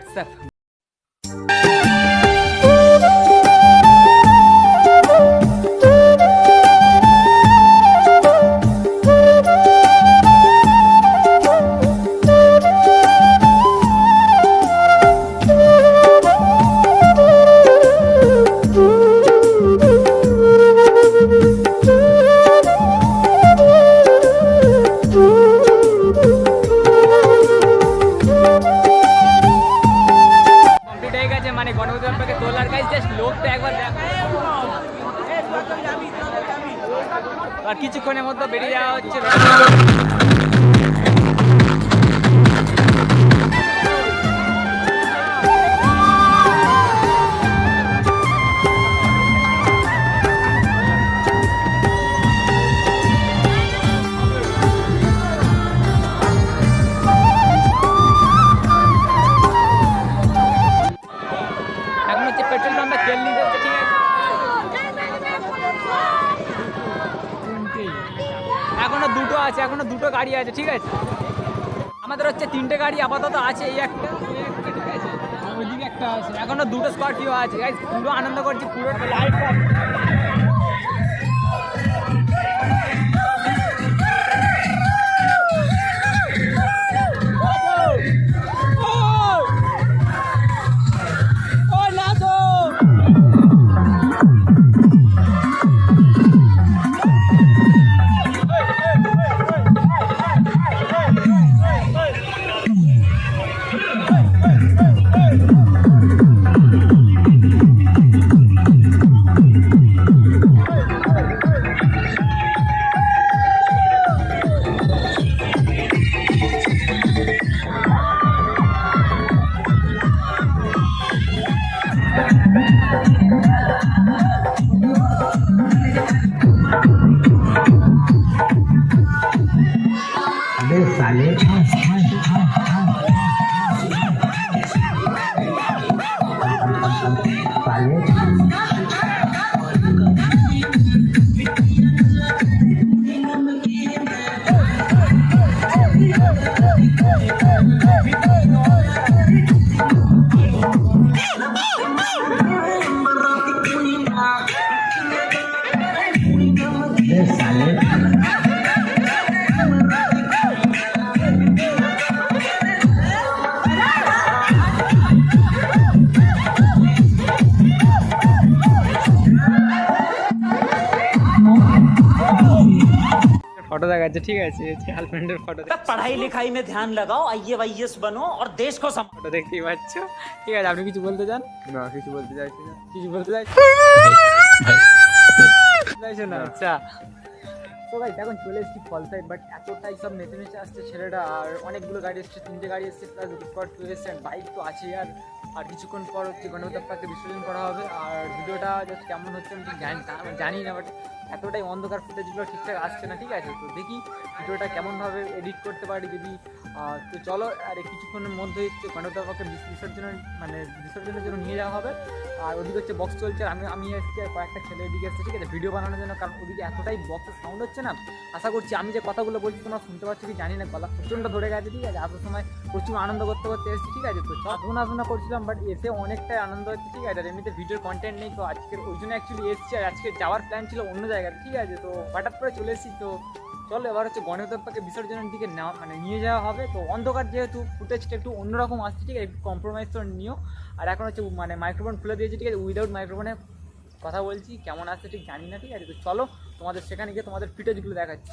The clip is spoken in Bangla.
WhatsApp আর কিছুক্ষণের মধ্যে বেরিয়ে যাওয়া হচ্ছে। এখনও দুটো গাড়ি আছে, ঠিক আছে? আমাদের হচ্ছে তিনটে গাড়ি আপাতত আছে, এই একটা ঠিক আছে? এখনও দুটো স্করপিও আছে। পুরো আনন্দ করছি, পুরো light cabeça ali. Paleta. Oh! Photo দেখাচ্ছে ঠিক আছে? গার্লফ্রেন্ডের ফটো পড়াই লেখাই মে ধ্যান লাগাও আইয়ে আইএস বনো আর দেশ কো ফটো দেখতেই পাচ্ছ। ঠিক আছে আপনি কিছু বলতে চান? না কিছু বলতে চাইছি না। কিছু বলতে চাইছি না? হ্যাঁ। আচ্ছা। তো গাইজ এখন চলে এসেছি ফল সাইড বাট এতটাই সব মেতে মেতে আসছে ছেলেটা আর অনেকগুলো গাড়ি এসছে তিনটে গাড়ি এসছে প্লাস স্কট টু এসছে বাইক তো আছে আর আর কিছুক্ষণ পর হচ্ছে গণপতি বাপ্পাকে বিসর্জন করা হবে। আর ভিডিওটা জাস্ট কেমন হচ্ছে আমি জানি না জানি না বাট এতটাই অন্ধকার ফুটেজগুলো ঠিকঠাক আসছে না, ঠিক আছে? তো দেখি ভিডিওটা কেমনভাবে এডিট করতে পারি যদি তো চলো, আর কিছুক্ষণের মধ্যে হচ্ছে গণপতি বাপ্পাকে বিসর্জনের মানে বিসর্জনের জন্য নিয়ে যাওয়া হবে। আর ওদিকে হচ্ছে বক্স চলছে আমি আমি এসেছি কয়েকটা ছেলে এদিকে এসেছে, ঠিক আছে? ভিডিও বানানোর জন্য, কারণ ওদিকে এতটাই বক্সের সাউন্ড হচ্ছে না। আশা করছি আমি যে কথাগুলো বলছি, তোমরা শুনতে পাচ্ছ কি জানি না, গলা প্রচণ্ড ধরে গেছে, ঠিক আছে? আসার সময় প্রচুর আনন্দ করতে করতে এসেছি, ঠিক আছে? তো শোনা করছিলাম বাট এসে অনেকটাই আনন্দ হচ্ছে, ঠিক আছে? আর এমনিতে ভিডিওর কন্টেন্ট নেই, তো আজকের, ওই জন্য অ্যাকচুয়ালি এসেছি, আর আজকে যাওয়ার প্ল্যান ছিল অন্য জায়গায় ঠিক আছে? তো হঠাৎ করে চলে এসেছি, তো চলো এবার হচ্ছে গণতত্ত্বকে বিসর্জনের দিকে নেওয়া মানে নিয়ে যাওয়া হবে। তো অন্ধকার যেহেতু ফুটেজটা একটু অন্যরকম আসছে, ঠিক আছে? একটু কম্প্রোমাইজ তো নিও। আর এখন হচ্ছে মানে মাইক্রোফোন খুলে দিয়েছি, ঠিক আছে? উইদাউট মাইক্রোফোনে কথা বলছি, কেমন আসছে ঠিক জানি না, ঠিক আছে? তো চলো তোমাদের সেখানে গিয়ে তোমাদের ফুটেজগুলো দেখাচ্ছি।